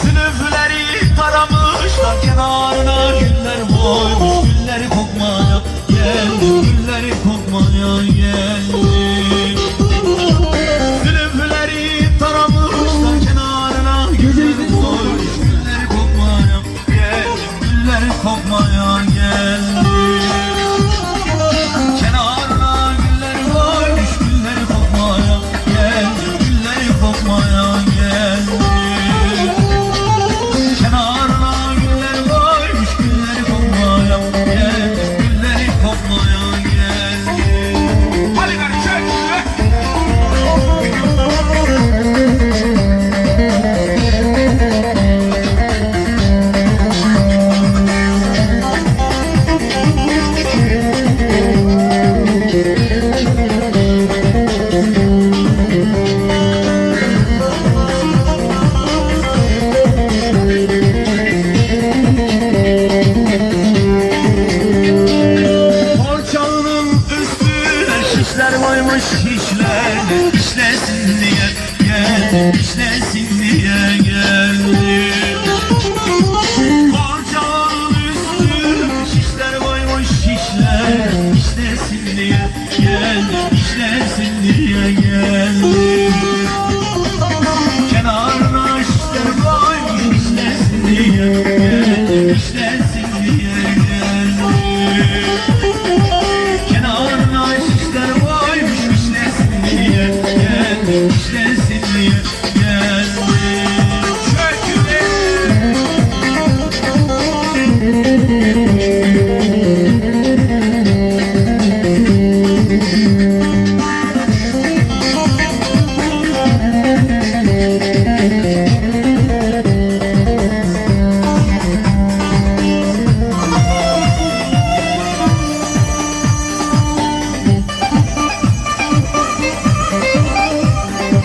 Sınıfları taramışlar kenarına Güller boymuş gülleri kokmaya geldi Gülleri kokmaya geldi. Sınıfları taramışlar kenarına Gülleri boymuş gülleri kokmaya geldi Gülleri kokmaya geldi şişler koymuş. Şişler İşlesin diye gel. İşlesin diye geldi Porçalının üstüne şişler koymuş. Şişler İşlesin diye geldi işlesin diye geldi